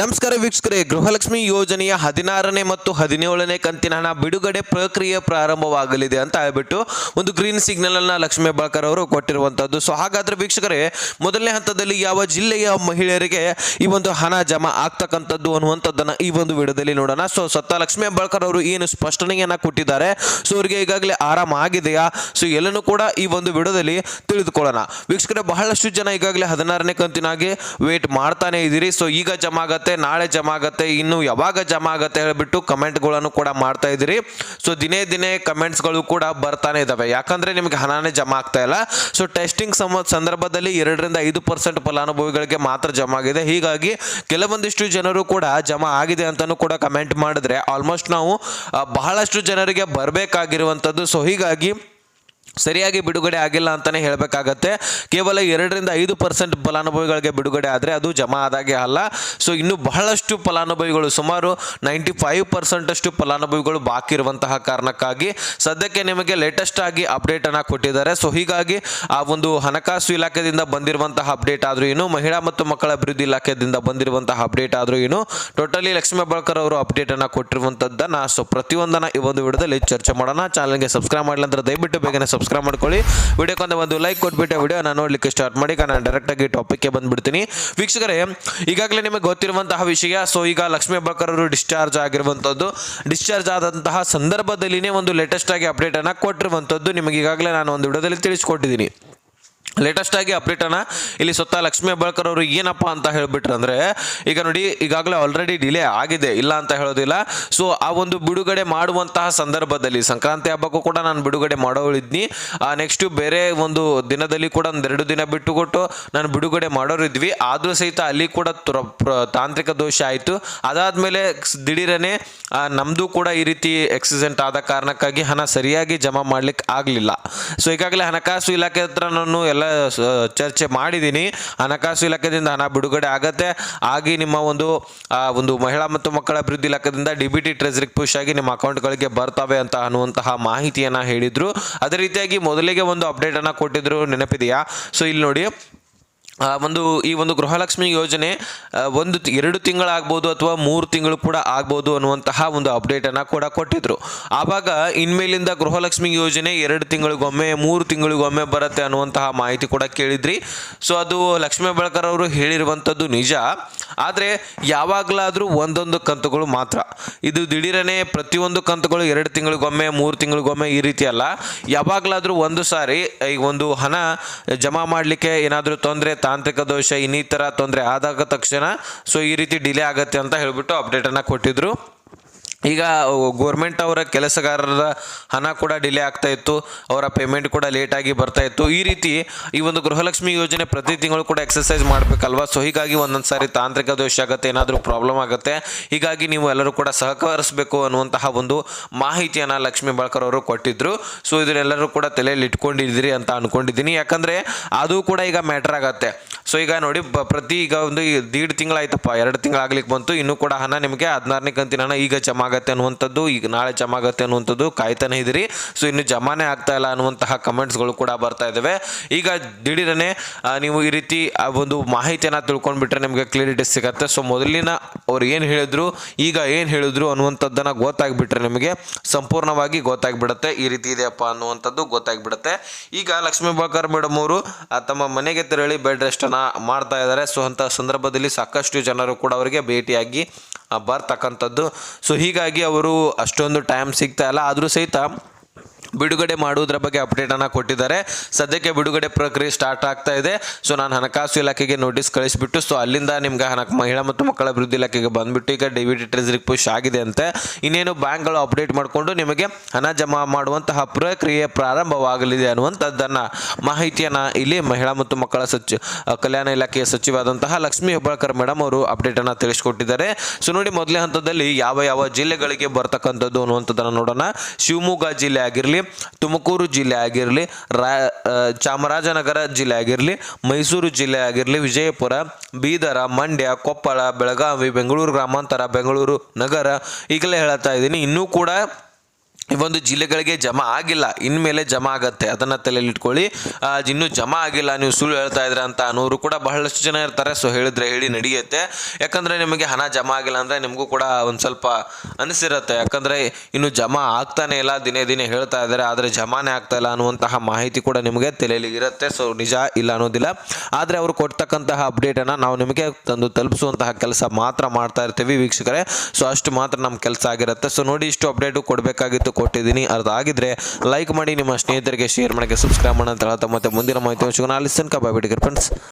ನಮಸ್ಕಾರ ವೀಕ್ಷಕರೇ, ಗೃಹಲಕ್ಷ್ಮಿ ಯೋಜನೆಯ ಹದಿನಾರನೇ ಮತ್ತು ಹದಿನೇಳನೇ ಕಂತಿನ ಹಣ ಬಿಡುಗಡೆ ಪ್ರಕ್ರಿಯೆ ಪ್ರಾರಂಭವಾಗಲಿದೆ ಅಂತ ಹೇಳ್ಬಿಟ್ಟು ಒಂದು ಗ್ರೀನ್ ಸಿಗ್ನಲ್ ಅನ್ನ ಲಕ್ಷ್ಮೀ ಹೆಬ್ಬಾಳ್ಕರ್ ಅವರು ಕೊಟ್ಟಿರುವಂತದ್ದು. ಸೊ ಹಾಗಾದ್ರೆ ವೀಕ್ಷಕರೇ, ಮೊದಲನೇ ಹಂತದಲ್ಲಿ ಯಾವ ಜಿಲ್ಲೆಯ ಮಹಿಳೆಯರಿಗೆ ಈ ಒಂದು ಹಣ ಜಮಾ ಆಗ್ತಕ್ಕಂಥದ್ದು ಅನ್ನುವಂಥದ್ದನ್ನ ಈ ಒಂದು ವಿಡಿಯೋದಲ್ಲಿ ನೋಡೋಣ. ಸೊ ಸತ್ತ ಲಕ್ಷ್ಮೀ ಬಳಕರ್ ಅವರು ಏನು ಸ್ಪಷ್ಟನೆಯನ್ನ ಕೊಟ್ಟಿದ್ದಾರೆ. ಸೊ ಅವರಿಗೆ ಈಗಾಗಲೇ ಆರಾಮ ಆಗಿದೆಯಾ? ಸೊ ಎಲ್ಲನೂ ಕೂಡ ಈ ಒಂದು ವಿಡಿಯೋದಲ್ಲಿ ತಿಳಿದುಕೊಳ್ಳೋಣ. ವೀಕ್ಷಕರೇ, ಬಹಳಷ್ಟು ಜನ ಈಗಾಗಲೇ ಹದಿನಾರನೇ ಕಂತಿನಾಗಿ ವೇಟ್ ಮಾಡ್ತಾನೆ ಇದ್ದೀರಿ. ಸೊ ಈಗ ಜಮಾ ಆಗತ್ತೆ ನಾಳೆ ಜಮಾ ಆಗತ್ತೆ ಇನ್ನು ಯಾವಾಗ ಜಮಾ ಆಗತ್ತೆ ಹೇಳ್ಬಿಟ್ಟು ಕಮೆಂಟ್ಗಳನ್ನು ಕೂಡ ಮಾಡ್ತಾ ಇದ್ದೀರಿ. ಸೊ ದಿನೇ ದಿನೇ ಕಮೆಂಟ್ಸ್ಗಳು ಕೂಡ ಬರ್ತಾನೆ ಇದಾವೆ. ಯಾಕಂದ್ರೆ ನಿಮಗೆ ಹಣನೇ ಜಮಾ ಆಗ್ತಾ ಇಲ್ಲ. ಸೊ ಟೆಸ್ಟಿಂಗ್ ಸಮ, ಸಂದರ್ಭದಲ್ಲಿ ಎರಡರಿಂದ ಐದು ಪರ್ಸೆಂಟ್ ಫಲಾನುಭವಿಗಳಿಗೆ ಮಾತ್ರ ಜಮಾ ಆಗಿದೆ. ಹೀಗಾಗಿ ಕೆಲವೊಂದಿಷ್ಟು ಜನರು ಕೂಡ ಜಮಾ ಆಗಿದೆ ಅಂತಲೂ ಕೂಡ ಕಮೆಂಟ್ ಮಾಡಿದ್ರೆ ಆಲ್ಮೋಸ್ಟ್ ನಾವು ಬಹಳಷ್ಟು ಜನರಿಗೆ ಬರಬೇಕಾಗಿರುವಂಥದ್ದು. ಸೊ ಹೀಗಾಗಿ ಸರಿಯಾಗಿ ಬಿಡುಗಡೆ ಆಗಿಲ್ಲ ಅಂತಲೇ ಹೇಳಬೇಕಾಗತ್ತೆ. ಕೇವಲ ಎರಡರಿಂದ ಐದು ಪರ್ಸೆಂಟ್ ಫಲಾನುಭವಿಗಳಿಗೆ ಬಿಡುಗಡೆ ಆದರೆ ಅದು ಜಮಾ ಆದಾಗೆ ಅಲ್ಲ. ಸೊ ಇನ್ನು ಬಹಳಷ್ಟು ಫಲಾನುಭವಿಗಳು ಸುಮಾರು ನೈಂಟಿ ಫೈವ್ ಪರ್ಸೆಂಟಷ್ಟು ಫಲಾನುಭವಿಗಳು ಬಾಕಿ ಇರುವಂತಹ ಕಾರಣಕ್ಕಾಗಿ ಸದ್ಯಕ್ಕೆ ನಿಮಗೆ ಲೇಟೆಸ್ಟ್ ಆಗಿ ಅಪ್ಡೇಟನ್ನು ಕೊಟ್ಟಿದ್ದಾರೆ. ಸೊ ಹೀಗಾಗಿ ಆ ಒಂದು ಹಣಕಾಸು ಇಲಾಖೆಯಿಂದ ಬಂದಿರುವಂತಹ ಅಪ್ಡೇಟ್ ಆದರೂ ಏನು, ಮಹಿಳಾ ಮತ್ತು ಮಕ್ಕಳ ಅಭಿವೃದ್ಧಿ ಇಲಾಖೆಯಿಂದ ಬಂದಿರುವಂತಹ ಅಪ್ಡೇಟ್ ಆದರೂ ಏನು ಟೋಟಲಿ ಲಕ್ಷ್ಮೀ ಬಳಕರ್ ಅವರು ಅಪ್ಡೇಟನ್ನು ಕೊಟ್ಟಿರುವಂಥದ್ದನ್ನು ಸೊ ಪ್ರತಿಯೊಂದನ್ನು ಈ ಒಂದು ವಿಡಿಯೋದಲ್ಲಿ ಚರ್ಚೆ ಮಾಡೋಣ. ಚಾನಲ್ಗೆ ಸಬ್ಸ್ಕ್ರೈಬ್ ಮಾಡಲಿಲ್ಲ ಅಂದರೆ ದಯವಿಟ್ಟು ಬೇಗನೆ ಸಬ್ಸ್ಕ್ರೈಬ್ ಮಾಡ್ಕೊಳ್ಳಿ. ವಿಡಿಯೋಕ್ಕೊಂದು ಒಂದು ಲೈಕ್ ಕೊಟ್ಬಿಟ್ಟು ನಾನು ನೋಡ್ಲಿಕ್ಕೆ ಸ್ಟಾರ್ಟ್ ಮಾಡಿ. ನಾನು ಡೈರೆಕ್ಟ್ ಆಗಿ ಟಾಪಿಕ್ಗೆ ಬಂದ್ಬಿಡ್ತೀನಿ. ವೀಕ್ಷಕರೇ, ಈಗಾಗಲೇ ನಿಮಗೆ ಗೊತ್ತಿರುವಂತಹ ವಿಷಯ ಸೊ ಈಗ ಲಕ್ಷ್ಮೀ ಹೆಬ್ಬಾಳ್ಕರ್ ಅವರು ಡಿಸ್ಚಾರ್ಜ್ ಆಗಿರುವಂಥದ್ದು ಡಿಸ್ಚಾರ್ಜ್ ಆದಂತಹ ಸಂದರ್ಭದಲ್ಲಿನೇ ಒಂದು ಲೇಟೆಸ್ಟ್ ಆಗಿ ಅಪ್ಡೇಟ್ ಅನ್ನ ಕೊಟ್ಟಿರುವಂಥದ್ದು ನಿಮಗೆ ಈಗಾಗಲೇ ನಾನು ಒಂದು ವಿಡಿಯೋದಲ್ಲಿ ತಿಳಿಸ್ಕೊಟ್ಟಿದ್ದೀನಿ. ಲೇಟೆಸ್ಟ್ ಆಗಿ ಅಪ್ಡೇಟ್ ಅನ್ನ ಇಲ್ಲಿ ಸ್ವತಃ ಲಕ್ಷ್ಮೀ ಹೆಬ್ಬಾಳ್ಕರ್ ಅವರು ಏನಪ್ಪ ಅಂತ ಹೇಳ್ಬಿಟ್ರು ಅಂದ್ರೆ ಈಗ ನೋಡಿ ಈಗಾಗಲೇ ಆಲ್ರೆಡಿ ಡಿಲೇ ಆಗಿದೆ ಇಲ್ಲ ಅಂತ ಹೇಳೋದಿಲ್ಲ. ಸೊ ಆ ಒಂದು ಬಿಡುಗಡೆ ಮಾಡುವಂತಹ ಸಂದರ್ಭದಲ್ಲಿ ಸಂಕ್ರಾಂತಿ ಹಬ್ಬಕ್ಕೂ ಕೂಡ ನಾನು ಬಿಡುಗಡೆ ಮಾಡೋಳಿದ್ನಿ ನೆಕ್ಸ್ಟ್ ಬೇರೆ ಒಂದು ದಿನದಲ್ಲಿ ಕೂಡ ಒಂದೆರಡು ದಿನ ಬಿಟ್ಟು ಕೊಟ್ಟು ನಾನು ಬಿಡುಗಡೆ ಮಾಡೋರಿದ್ವಿ ಆದರೂ ಸಹಿತ ಅಲ್ಲಿ ಕೂಡ ತಾಂತ್ರಿಕ ದೋಷ ಆಯಿತು. ಅದಾದ್ಮೇಲೆ ದಿಢೀರನೆ ಆ, ನಮ್ದು ಕೂಡ ಈ ರೀತಿ ಆಕ್ಸಿಡೆಂಟ್ ಆದ ಕಾರಣಕ್ಕಾಗಿ ಹಣ ಸರಿಯಾಗಿ ಜಮಾ ಮಾಡ್ಲಿಕ್ಕೆ ಆಗಲಿಲ್ಲ. ಸೊ ಈಗಾಗಲೇ ಹಣಕಾಸು ಇಲಾಖೆ ಹತ್ರ ನಾನು ಎಲ್ಲ ಸ- ಚರ್ಚೆ ಮಾಡಿದ್ದೀನಿ ಹಣಕಾಸು ಇಲಾಖೆದಿಂದ ಹಣ ಬಿಡುಗಡೆ ಆಗತ್ತೆ. ಆಗಿ ನಿಮ್ಮ ಒಂದು ಒಂದು ಮಹಿಳಾ ಮತ್ತು ಮಕ್ಕಳ ಅಭಿವೃದ್ಧಿ ಇಲಾಖೆಯಿಂದ ಡಿ ಬಿ ಟಿ ಟ್ರೆಜರಿಗೆ ಪುಷ್ ಆಗಿ ನಿಮ್ಮ ಅಕೌಂಟ್ಗಳಿಗೆ ಬರ್ತವೆ ಅಂತ ಅನ್ನುವಂತಹ ಮಾಹಿತಿಯನ್ನು ಹೇಳಿದರು. ಅದೇ ರೀತಿಯಾಗಿ ಮೊದಲಿಗೆ ಒಂದು ಅಪ್ಡೇಟನ್ನು ಕೊಟ್ಟಿದ್ರು ನೆನಪಿದೆಯಾ? ಸೊ, ಇಲ್ಲಿ ನೋಡಿ. ಒಂದು, ಈ ಒಂದು ಗೃಹಲಕ್ಷ್ಮಿ ಯೋಜನೆ ಒಂದು ಎರಡು ತಿಂಗಳಾಗ್ಬೋದು ಅಥವಾ ಮೂರು ತಿಂಗಳು ಕೂಡ ಆಗ್ಬೋದು ಅನ್ನುವಂತಹ ಒಂದು ಅಪ್ಡೇಟನ್ನು ಕೂಡ ಕೊಟ್ಟಿದ್ರು. ಆವಾಗ ಇನ್ಮೇಲಿಂದ ಗೃಹಲಕ್ಷ್ಮಿ ಯೋಜನೆ ಎರಡು ತಿಂಗಳಿಗೊಮ್ಮೆ, ಮೂರು ತಿಂಗಳಿಗೊಮ್ಮೆ ಬರುತ್ತೆ ಅನ್ನುವಂತಹ ಮಾಹಿತಿ ಕೂಡ ಕೇಳಿದ್ರಿ. ಸೊ ಅದು ಲಕ್ಷ್ಮೀ ಬಳಕರ್ ಅವರು ಹೇಳಿರುವಂಥದ್ದು ನಿಜ. ಆದರೆ ಯಾವಾಗಲಾದರೂ ಒಂದೊಂದು ಕಂತುಗಳು ಮಾತ್ರ. ಇದು ದಿಢೀರನೆ ಪ್ರತಿಯೊಂದು ಕಂತುಗಳು ಎರಡು ತಿಂಗಳಿಗೊಮ್ಮೆ, ಮೂರು ತಿಂಗಳಿಗೊಮ್ಮೆ ಈ ರೀತಿ ಅಲ್ಲ. ಯಾವಾಗಲಾದರೂ ಒಂದು ಸಾರಿ ಈ ಒಂದು ಹಣ ಜಮಾ ಮಾಡಲಿಕ್ಕೆ ಏನಾದರೂ ತೊಂದರೆ, ತಾಂತ್ರಿಕ ದೋಷ, ಇನ್ನಿತರ ತೊಂದರೆ ಆದಾಗ ತಕ್ಷಣ ಸೊ ಈ ರೀತಿ ಡಿಲೇ ಆಗುತ್ತೆ ಅಂತ ಹೇಳಿಬಿಟ್ಟು ಅಪ್ಡೇಟನ್ನು ಕೊಟ್ಟಿದ್ರು. ಈಗ ಗೋರ್ಮೆಂಟ್ ಅವರ ಕೆಲಸಗಾರರ ಹಣ ಕೂಡ ಡಿಲೇ ಆಗ್ತಾ ಇತ್ತು, ಅವರ ಪೇಮೆಂಟ್ ಕೂಡ ಲೇಟಾಗಿ ಬರ್ತಾ ಇತ್ತು. ಈ ರೀತಿ ಈ ಒಂದು ಗೃಹಲಕ್ಷ್ಮಿ ಯೋಜನೆ ಪ್ರತಿ ತಿಂಗಳು ಕೂಡ ಎಕ್ಸರ್ಸೈಸ್ ಮಾಡಬೇಕಲ್ವಾ? ಸೊ ಹೀಗಾಗಿ ಒಂದೊಂದು ಸಾರಿ ತಾಂತ್ರಿಕ ದೋಷ ಆಗುತ್ತೆ, ಏನಾದರೂ ಪ್ರಾಬ್ಲಮ್ ಆಗುತ್ತೆ. ಹೀಗಾಗಿ ನೀವು ಎಲ್ಲರೂ ಕೂಡ ಸಹಕರಿಸಬೇಕು ಅನ್ನುವಂತಹ ಒಂದು ಮಾಹಿತಿಯನ್ನು ಲಕ್ಷ್ಮೀ ಬಾಳ್ಕರ್ ಅವರು ಕೊಟ್ಟಿದ್ರು. ಸೊ ಇದನ್ನೆಲ್ಲರೂ ಕೂಡ ತಲೆಯಲ್ಲಿ ಇಟ್ಕೊಂಡಿದ್ದೀರಿ ಅಂತ ಅಂದ್ಕೊಂಡಿದ್ದೀನಿ ಯಾಕಂದರೆ, ಅದು ಕೂಡ ಈಗ ಮ್ಯಾಟ್ರ್ ಆಗತ್ತೆ. ಸೊ ಈಗ ನೋಡಿ ಪ್ರತಿ ಈಗ ಒಂದು ದೀಡ್ ತಿಂಗಳಾಯ್ತಪ್ಪ, ಎರಡು ತಿಂಗಳಾಗ್ಲಿಕ್ಕೆ ಬಂತು, ಇನ್ನೂ ಕೂಡ ಹಣ ನಿಮಗೆ ಹದಿನಾರನೇ ಕಂತಿನ ಹಣ ಈಗ ಜಮಾ ಆಗತ್ತೆ ಅನ್ನುವಂಥದ್ದು, ಈಗ ನಾಳೆ ಜಮಾ ಆಗತ್ತೆ ಅನ್ನುವಂಥದ್ದು ಕಾಯ್ತಾನೆ ಇದ್ದೀರಿ. ಸೊ ಇನ್ನು ಜಮಾನೇ ಆಗ್ತಾ ಇಲ್ಲ ಅನ್ನುವಂತಹ ಕಮೆಂಟ್ಸ್ಗಳು ಕೂಡ ಬರ್ತಾ ಇದ್ದಾವೆ. ಈಗ ದಿಢೀರನೆ ನೀವು ಈ ರೀತಿ, ಆ, ಒಂದು ಮಾಹಿತಿಯನ್ನು ತಿಳ್ಕೊಂಡ್ಬಿಟ್ರೆ ನಿಮಗೆ ಕ್ಲಿಯರಿಟಿ ಸಿಗತ್ತೆ. ಸೊ ಮೊದಲಿನ ಅವ್ರು ಏನು ಹೇಳಿದ್ರು, ಈಗ ಏನು ಹೇಳಿದ್ರು ಅನ್ನುವಂಥದ್ದನ್ನು ಗೊತ್ತಾಗ್ಬಿಟ್ರೆ ನಿಮಗೆ ಸಂಪೂರ್ಣವಾಗಿ ಗೊತ್ತಾಗ್ಬಿಡುತ್ತೆ. ಈ ರೀತಿ ಇದೆಯಪ್ಪ ಅನ್ನುವಂಥದ್ದು ಗೊತ್ತಾಗ್ಬಿಡುತ್ತೆ. ಈಗ ಲಕ್ಷ್ಮೀ ಬಾಕರ್ ಮೇಡಮ್ ಅವರು ತಮ್ಮ ಮನೆಗೆ ತೆರಳಿ ಬೆಡ್ ರೆಸ್ಟನ್ನು ಮಾಡ್ತಾ ಇದ್ದಾರೆ. ಸೊ ಅಂಥ ಸಂದರ್ಭದಲ್ಲಿ ಸಾಕಷ್ಟು ಜನರು ಕೂಡ ಅವರಿಗೆ ಭೇಟಿಯಾಗಿ ಬರ್ತಕ್ಕಂಥದ್ದು. ಸೊ ಹೀಗಾಗಿ ಅವರು ಅಷ್ಟೊಂದು ಟೈಮ್ ಸಿಗ್ತಾ ಇಲ್ಲ. ಆದರೂ ಸಹಿತ ಬಿಡುಗಡೆ ಮಾಡುವುದರ ಬಗ್ಗೆ ಅಪ್ಡೇಟನ್ನು ಕೊಟ್ಟಿದ್ದಾರೆ. ಸದ್ಯಕ್ಕೆ ಬಿಡುಗಡೆ ಪ್ರಕ್ರಿಯೆ ಸ್ಟಾರ್ಟ್ ಆಗ್ತಾ ಇದೆ. ಸೊ ನಾನು ಹಣಕಾಸು ಇಲಾಖೆಗೆ ನೋಟಿಸ್ ಕಳಿಸಿಬಿಟ್ಟು ಸೊ ಅಲ್ಲಿಂದ ನಿಮ್ಗೆ ಹಣ ಮಹಿಳಾ ಮತ್ತು ಮಕ್ಕಳ ಅಭಿವೃದ್ಧಿ ಇಲಾಖೆಗೆ ಬಂದ್ಬಿಟ್ಟು ಈಗ ಡಿ ಟಿ ಟ್ರೆಜರಿಗೆ ಪುಷ್ ಆಗಿದೆ ಅಂತೆ. ಇನ್ನೇನು ಬ್ಯಾಂಕ್ಗಳು ಅಪ್ಡೇಟ್ ಮಾಡಿಕೊಂಡು ನಿಮಗೆ ಹಣ ಜಮಾ ಮಾಡುವಂತಹ ಪ್ರಕ್ರಿಯೆ ಪ್ರಾರಂಭವಾಗಲಿದೆ ಅನ್ನುವಂಥದ್ದನ್ನು ಮಾಹಿತಿಯನ್ನು ಇಲ್ಲಿ ಮಹಿಳಾ ಮತ್ತು ಮಕ್ಕಳ ಸಚಿ ಕಲ್ಯಾಣ ಇಲಾಖೆಯ ಸಚಿವಾದಂತಹ ಲಕ್ಷ್ಮಿ ಹೆಬ್ಬಾಳ್ಕರ್ ಮೇಡಮ್ ಅವರು ಅಪ್ಡೇಟನ್ನು ತಿಳಿಸ್ಕೊಟ್ಟಿದ್ದಾರೆ. ಸೊ ನೋಡಿ ಮೊದಲೇ ಹಂತದಲ್ಲಿ ಯಾವ ಯಾವ ಜಿಲ್ಲೆಗಳಿಗೆ ಬರ್ತಕ್ಕಂಥದ್ದು ಅನ್ನುವಂಥದ್ದನ್ನು ನೋಡೋಣ. ಶಿವಮೊಗ್ಗ ಜಿಲ್ಲೆ ಆಗಿರಲಿ ತುಮಕೂರು ಜಿಲ್ಲೆ ಆಗಿರಲಿ, ರಾ ಚಾಮರಾಜನಗರ ಜಿಲ್ಲೆ ಆಗಿರಲಿ, ಮೈಸೂರು ಜಿಲ್ಲೆ ಆಗಿರಲಿ, ವಿಜಯಪುರ, ಬೀದರ, ಮಂಡ್ಯ, ಕೊಪ್ಪಳ, ಬೆಳಗಾವಿ, ಬೆಂಗಳೂರು ಗ್ರಾಮಾಂತರ, ಬೆಂಗಳೂರು ನಗರ ಈಗಲೇ ಹೇಳ್ತಾ ಇದ್ದೀನಿ. ಇನ್ನೂ ಕೂಡ ಒಂದು ಜಿಲ್ಲೆಗಳಿಗೆ ಜಮಾ ಆಗಿಲ್ಲ, ಇನ್ಮೇಲೆ ಜಮಾ ಆಗತ್ತೆ. ಅದನ್ನ ತಲೆಯಲ್ಲಿ ಇಟ್ಕೊಳ್ಳಿ ಇನ್ನೂ ಜಮಾ ಆಗಿಲ್ಲ, ನೀವು ಸುಳ್ಳು ಹೇಳ್ತಾ ಇದ್ರ ಅಂತ ಅನ್ನೋರು ಕೂಡ ಬಹಳಷ್ಟು ಜನ ಇರ್ತಾರೆ. ಸೊ ಹೇಳಿದ್ರೆ ಹೇಳಿ ನಡೆಯುತ್ತೆ. ಯಾಕಂದ್ರೆ ನಿಮಗೆ ಹಣ ಜಮಾ ಆಗಿಲ್ಲ ಅಂದ್ರೆ ನಿಮಗೂ ಕೂಡ ಒಂದು ಸ್ವಲ್ಪ ಅನಿಸಿರುತ್ತೆ. ಯಾಕಂದ್ರೆ ಇನ್ನು ಜಮಾ ಆಗ್ತಾನೆ ಇಲ್ಲ, ದಿನೇ ದಿನೇ ಹೇಳ್ತಾ ಇದ್ದಾರೆ. ಆದರೆ ಜಮಾನೇ ಆಗ್ತಾ ಇಲ್ಲ ಅನ್ನುವಂತಹ ಮಾಹಿತಿ ಕೂಡ ನಿಮಗೆ ತಲೆಯಲ್ಲಿ ಇರುತ್ತೆ. ಸೊ ನಿಜ ಇಲ್ಲ ಅನ್ನೋದಿಲ್ಲ. ಆದರೆ ಅವರು ಕೊಡ್ತಕ್ಕಂತಹ ಅಪ್ಡೇಟನ್ನು ನಾವು ನಿಮಗೆ ತಂದು ತಲುಪಿಸುವಂತಹ ಕೆಲಸ ಮಾತ್ರ ಮಾಡ್ತಾ ಇರ್ತೀವಿ ವೀಕ್ಷಕರೇ. ಸೊ ಅಷ್ಟು ಮಾತ್ರ ನಮ್ಮ ಕೆಲಸ ಆಗಿರುತ್ತೆ. ಸೊ ನೋಡಿ ಇಷ್ಟು ಅಪ್ಡೇಟು ಕೊಡಬೇಕಾಗಿತ್ತು. ಕೊಟ್ಟಿದ್ದೀನಿ. ಅರ್ಧ ಆಗಿದ್ರೆ ಲೈಕ್ ಮಾಡಿ, ನಿಮ್ಮ ಸ್ನೇಹಿತರಿಗೆ ಶೇರ್ ಮಾಡೋಕ್ಕೆ ಸಬ್ಸ್ಕ್ರೈಬ್ ಅಂತ ಹೇಳ್ತಾ ಮತ್ತೆ ಮುಂದಿನ ಮಾಹಿತಿ ಸಿಗೋಣ ಅಲ್ಲಿ ತನಕ ಬಾಯ್ ಫ್ರೆಂಡ್ಸ್